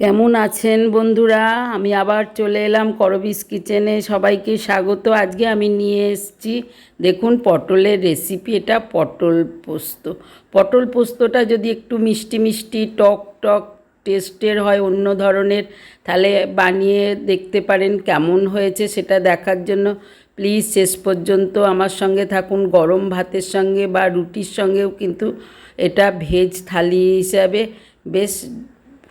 কেমন আছেন বন্ধুরা? আমি আবার চলে এলাম করবিস কিচেনে। সবাইকে স্বাগত। আজকে আমি নিয়ে এসেছি, দেখুন পটলের রেসিপি এটা পটল পোস্ত। পটল পোস্তটা যদি একটু মিষ্টি মিষ্টি, টক টক টেস্টের হয়, অন্য ধরনের, তাহলে বানিয়ে দেখতে পারেন কেমন হয়েছে সেটা দেখার জন্য। প্লিজ শেষ পর্যন্ত আমার সঙ্গে থাকুন। গরম ভাতের সঙ্গে বা রুটির সঙ্গেও কিন্তু এটা ভেজ থালি হিসাবে বেশ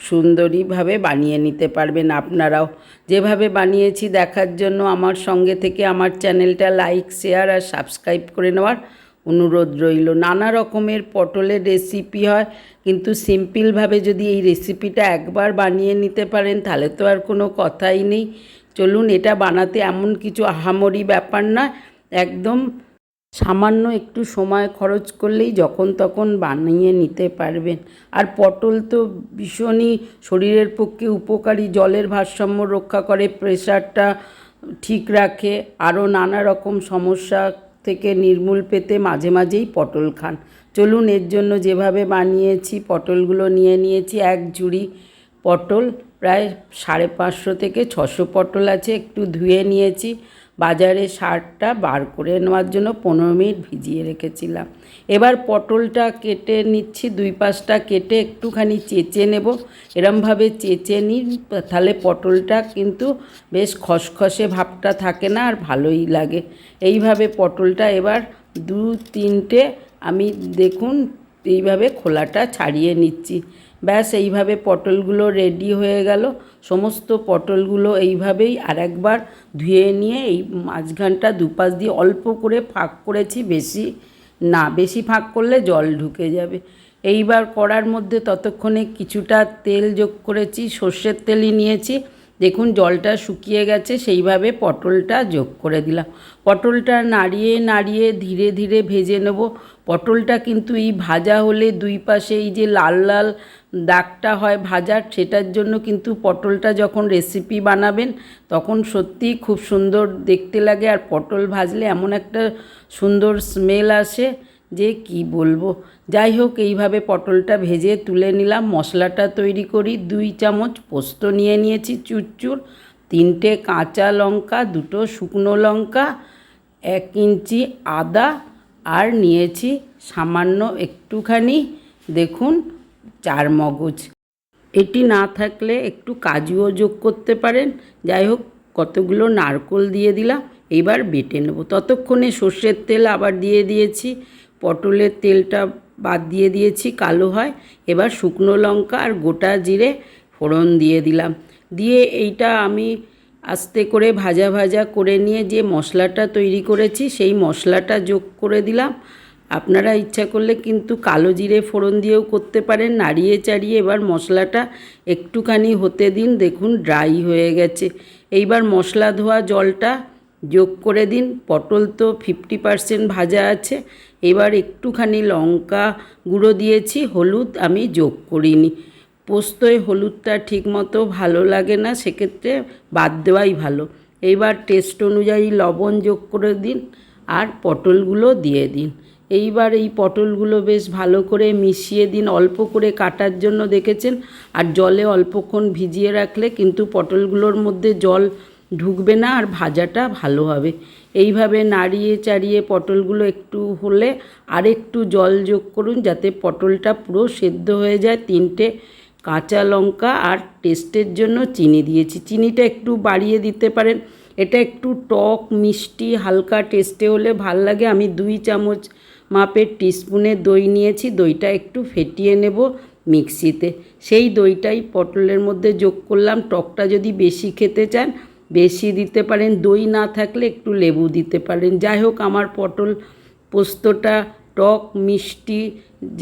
সুন্দরীভাবে বানিয়ে নিতে পারবেন আপনারাও। যেভাবে বানিয়েছি দেখার জন্য আমার সঙ্গে থেকে আমার চ্যানেলটা লাইক, শেয়ার আর সাবস্ক্রাইব করে নেওয়ার অনুরোধ রইল। নানা রকমের পটলের রেসিপি হয়, কিন্তু সিম্পলভাবে যদি এই রেসিপিটা একবার বানিয়ে নিতে পারেন, তাহলে তো আর কোনো কথাই নেই। চলুন, এটা বানাতে এমন কিছু আহামরি ব্যাপার না একদম সামান্য একটু সময় খরচ করলেই যখন তখন বানিয়ে নিতে পারবেন। আর পটল তো ভীষণই শরীরের পক্ষে উপকারী, জলের ভারসাম্য রক্ষা করে প্রেশারটা ঠিক রাখে, আরও নানা রকম সমস্যা থেকে নির্মূল পেতে মাঝে মাঝেই পটল খান। চলুন এর জন্য যেভাবে বানিয়েছি, পটলগুলো নিয়ে নিয়েছি, এক ঝুড়ি পটল, প্রায় সাড়ে পাঁচশো থেকে ছশো পটল আছে, একটু ধুয়ে নিয়েছি। বাজারে সারটা বার করে নেওয়ার জন্য পনেরো মিনিট ভিজিয়ে রেখেছিলাম। এবার পটলটা কেটে নিচ্ছি, দুই পাশটা কেটে একটুখানি চেঁচে নেব। এরমভাবে চেঁচে নিই তাহলে পটলটা কিন্তু বেশ খসখসে ভাবটা থাকে না আর ভালোই লাগে। এইভাবে পটলটা এবার দু তিনটে আমি দেখুন এইভাবে খোলাটা ছাড়িয়ে নিচ্ছি। ব্যাস, এইভাবে পটলগুলো রেডি হয়ে গেল। সমস্ত পটলগুলো এইভাবেই আরেকবার ধুয়ে নিয়ে এই মাঝখানটা দুপাশ দিয়ে অল্প করে ফাঁক করেছি, বেশি না, বেশি ফাঁক করলে জল ঢুকে যাবে। এইবার করার মধ্যে ততক্ষণে কিছুটা তেল যোগ করেছি, সর্ষের তেলই নিয়েছি। দেখুন, জলটা শুকিয়ে গেছে, সেইভাবে পটলটা যোগ করে দিলাম। পটলটা নাড়িয়ে নাড়িয়ে ধীরে ধীরে ভেজে নেব। পটলটা কিন্তু এই ভাজা হলে দুই পাশে এই যে লাল লাল দাগটা হয় ভাজার সেটার জন্য কিন্তু পটলটা যখন রেসিপি বানাবেন, তখন সত্যিই খুব সুন্দর দেখতে লাগে। আর পটল ভাজলে এমন একটা সুন্দর স্মেল আসে। যে কি বলব? যাই হোক, এইভাবে পটলটা ভেজে তুলে নিলাম। মশলাটা তৈরি করি। দুই চামচ পোস্ত নিয়ে নিয়েছি, চুরচুর। তিনটে কাঁচা লঙ্কা, দুটো শুকনো লঙ্কা, এক ইঞ্চি আদা, আর নিয়েছি সামান্য একটুখানি, দেখুন, চার মগজ। এটি না থাকলে একটু কাজুও যোগ করতে পারেন। যাই হোক, কতগুলো নারকোল দিয়ে দিলাম। এবার বেটে নেব। ততক্ষণে সর্ষের তেল আবার দিয়ে দিয়েছি। পটলের তেলটা বাদ দিয়ে দিয়েছি, কালো হয়। এবার শুকনো লঙ্কা আর গোটা জিরে ফোড়ন দিয়ে দিলাম। দিয়ে এইটা আমি আস্তে করে ভাজা ভাজা করে নিয়ে যে মশলাটা তৈরি করেছি, সেই মশলাটা যোগ করে দিলাম। আপনারা ইচ্ছা করলে কিন্তু কালো জিরে ফোড়ন দিয়েও করতে পারেন। নাড়িয়ে চাড়িয়ে এবার মশলাটা একটুখানি হতে দিন। দেখুন ড্রাই হয়ে গেছে। এইবার মশলা ধোয়া জলটা যোগ করে দিন। পটল তো ফিফটি পারসেন্ট ভাজা আছে। এবার একটুখানি লঙ্কা গুঁড়ো দিয়েছি। হলুদ আমি যোগ করিনি। পোস্তয় হলুদটা ঠিকমতো ভালো লাগে না, সেক্ষেত্রে বাদ দেওয়াই ভালো। এইবার টেস্ট অনুযায়ী লবণ যোগ করে দিন আর পটলগুলো দিয়ে দিন। এইবার এই পটলগুলো বেশ ভালো করে মিশিয়ে দিন। অল্প করে কাটার জন্য দেখেছেন। আর জলে অল্পক্ষণ ভিজিয়ে রাখলে কিন্তু পটলগুলোর মধ্যে জল ঢুকবে না আর ভাজাটা ভালো হবে। এইভাবে নাড়িয়ে চাড়িয়ে পটলগুলো একটু হলে আর একটু জল যোগ করুন যাতে পটলটা পুরো সেদ্ধ হয়ে যায়। তিনটে কাঁচা লঙ্কা আর টেস্টের জন্য চিনি দিয়েছি। চিনিটা একটু বাড়িয়ে দিতে পারেন। এটা একটু টক, মিষ্টি, হালকা টেস্টে হলে ভালো লাগে। আমি দুই চামচ মাপের টিস্পুনে দই নিয়েছি। দইটা একটু ফেটিয়ে নেব মিক্সিতে। সেই দইটাই পটলের মধ্যে যোগ করলাম। টকটা যদি বেশি খেতে চান বেশি দিতে পারেন, দই না থাকলে একটু লেবু দিতে পারেন। যাই হোক, আমার পটল পোস্তটা টক, মিষ্টি,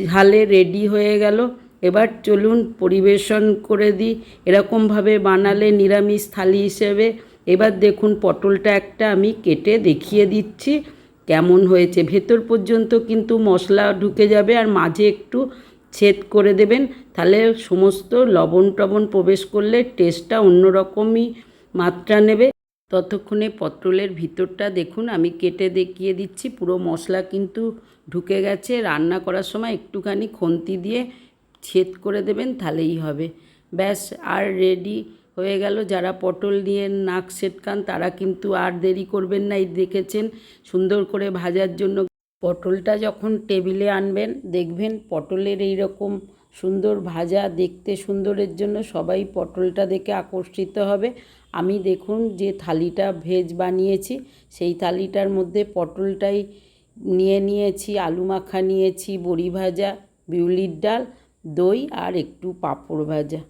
ঝালে রেডি হয়ে গেল। এবার চলুন পরিবেশন করে দিই। এরকমভাবে বানালে নিরামিষ থালি হিসেবে। এবার দেখুন, পটলটা একটা আমি কেটে দেখিয়ে দিচ্ছি কেমন হয়েছে। ভেতর পর্যন্ত কিন্তু মশলা ঢুকে যাবে আর মাঝে একটু ছেদ করে দেবেন। তাহলে সমস্ত লবণ টবণ প্রবেশ করলে টেস্টটা অন্যরকমই মাত্রা নেবে। ততক্ষণে পটলের ভিতরটা দেখুন, আমি কেটে দেখিয়ে দিচ্ছি। পুরো মশলা কিন্তু ঢুকে গেছে। রান্না করার সময় একটুখানি খন্তি দিয়ে ছেদ করে দেবেন, তাহলেই হবে। ব্যাস, আর রেডি হয়ে গেল। যারা পটল নিয়ে নাক সেটকান তারা কিন্তু আর দেরি করবেন না। এই দেখেছেন, সুন্দর করে ভাজার জন্য। পটলটা যখন টেবিলে আনবেন, দেখবেন পটলের এই রকম সুন্দর ভাজা, দেখতে সুন্দরের জন্য সবাই পটলটা দেখে আকর্ষিত হবে। আমি দেখুন যে থালিটা ভেজ বানিয়েছি, সেই থালিটার মধ্যে পটলটাই নিয়ে নিয়েছি, আলু মাখা নিয়েছি, বড়ি ভাজা, বিউলির ডাল, দই আর একটু পাঁপড় ভাজা।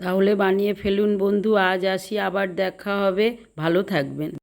তাহলে বানিয়ে ফেলুন বন্ধু, আজ আসি, আবার দেখা হবে। ভালো থাকবেন।